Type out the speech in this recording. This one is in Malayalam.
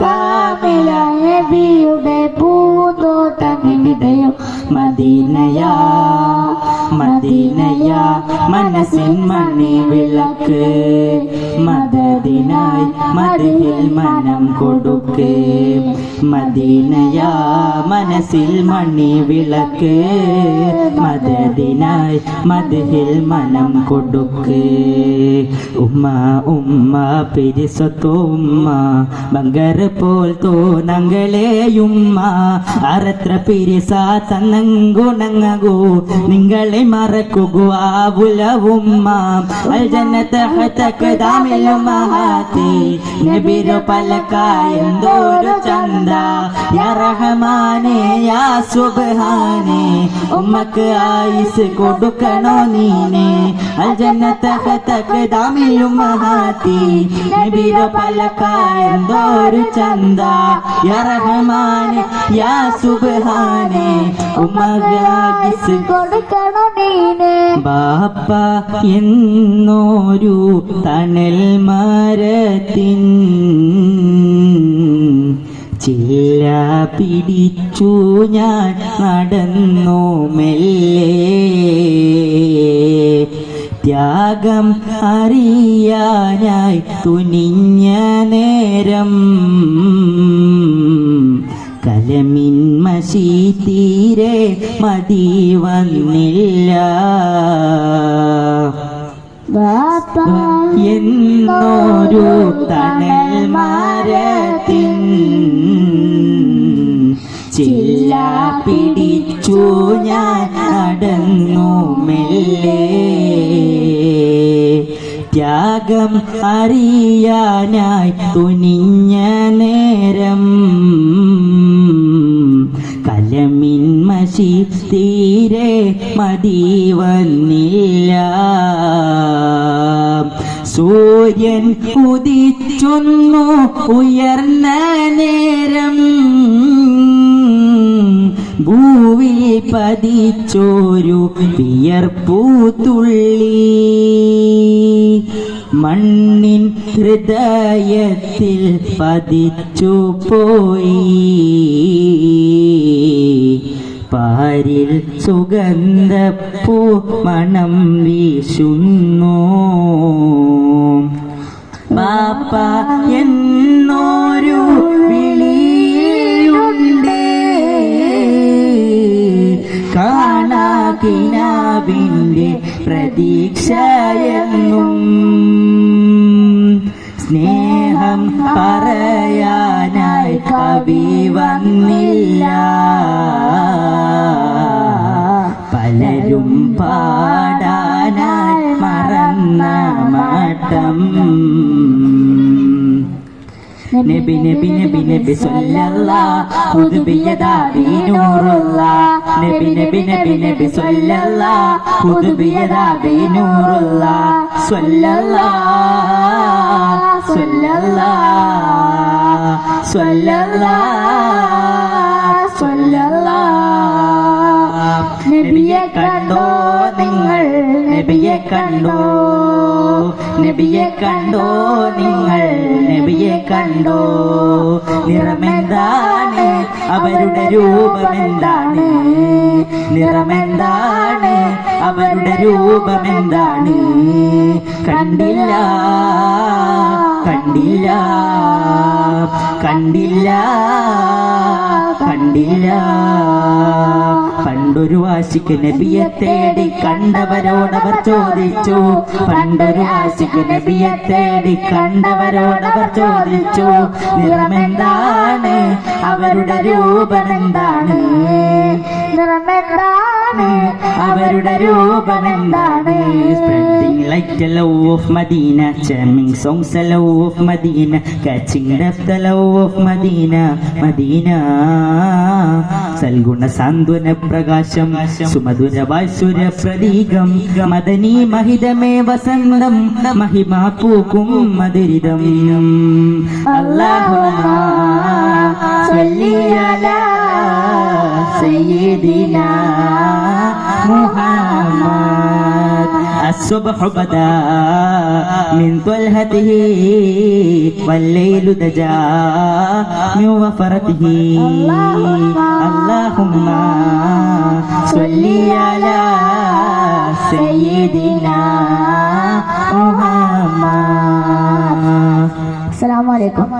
കാമില നബിയുടെ പൂന്തോട്ടം എവിടെയോ മദീനയാ. മനസ്സിൻ മണി വിളക്ക്. മദതിനായി മതിയിൽ മനം കൊടുക്ക്. മദീനയാ മനസ്സിൽ മണി വിളക്ക്. മദതിനായി മതിയിൽ മനം കൊടുക്ക്. ഉമ്മ ഉമ്മ പിരിസത്തോ ഉമ്മ. ബങ്കർ പോൽ തോന്നങ്ങളെയുമ്മ അറത്ര പിരിസ തന്നങ്കുണങ്ങൂ നിങ്ങളെ മറക്കുക ആവുലവുമ്മ അൽജന്നത മഹാത്തി നബിരോ പലക്കായെന്തോരു ചന്ത. യാ യാ സുബ്ഹാനെ ഉമ്മക്ക് ആയിസ് കൊടുക്കണോ നീനെ? അൽജന്നത മഹാത്തി നബിരോ പലക്കായെന്തോരു ചന്ത. യാ യാ സുബ്ഹാനെ ഉമ്മക്ക് ആയിസ് കൊടുക്കണോ നീനെ? ബാപ്പ എന്നോരു തണൽ മരത്തിൻ ചില്ല പിടിച്ചു ഞാൻ നടന്നു മെല്ലെ. ത്യാഗം അറിയാനായി തുനിഞ്ഞ നേരം കലമിൻ മശി തീരെ മതി വന്നില്ല. എന്നൊരു തണൽ മരത്തിൻ ചില്ല പിടിച്ചു ഞാൻ നടന്നു മെല്ലെ. ത്യാഗം അറിയാനായി തുനിഞ്ഞ നേരം കലമിൻ മഷി തീരെ മതി വന്നില്ല. സൂര്യൻ ഉദിച്ചൊന്നു ഉയർന്ന നേരം ഭൂവിൽ പതിച്ചോരു വിയർപ്പൂത്തുള്ളി. മണ്ണിൻ ഹൃദയത്തിൽ പതിച്ചു പോയി. പാരിൽ സുഗന്ധപ്പൂ മണം വീശുന്നു. ബാപ്പ എന്നോരു വിളിയുണ്ട് കാണാകിനാവിന്റെ പ്രതീക്ഷയെന്നും സ്നേഹം പറയാനായി കവി വന്നില്ല. പലരും പാടാനായി മറന്ന മട്ടം. നബി നബി നബി നബി സല്ലല്ലാഹു ബിയദാബി നൂറുല്ലാഹ് നബി നബി നബി നബി സല്ലല്ലാഹു ബിയദാബി നൂറുല്ലാഹ് സല്ലല്ലാഹ് സല്ലല്ലാഹ് സല്ലല്ലാഹ് നബിയെ കണ്ടോ? നിങ്ങൾ നബിയെ കണ്ടോ? നബിയെ കണ്ടോ? നിങ്ങൾ നബിയെ കണ്ടോ? നിറമെന്താണ്? അവരുടെ രൂപമെന്താണ്? നിറമെന്താണ്? അവരുടെ രൂപമെന്താണ്? കണ്ടില്ല കണ്ടില്ല കണ്ടില്ല കണ്ടില്ല. പണ്ടൊരു വാശിക്ക് നബിയെ തേടി കണ്ടവരോടവർ ചോദിച്ചു. പണ്ടൊരു വാശിക്ക് നബിയെ തേടി കണ്ടവരോടവർ ചോദിച്ചു. നിറമെന്താണ്? അവരുടെ രൂപമെന്താണ്? നിറമെന്താണ്? അവരുടെ രൂപമെന്താണ് Spreading like the love of Medina charming songs the love of Medina Catching up the love of Medina Medina സൽഗുണ സാന്ത്വന പ്രകാശം സുമധുര വാത്സുര പ്രതീകം മദനി മഹിതമേ വസന്തം മഹിമാ പൂക്കും മധുരിതം അല്ലാഹുമ്മ സയ്യിദിനാ محمد الصبح بدا من طلهته والليل دجا من وفرته اللهم صل على سيدنا محمد السلام عليكم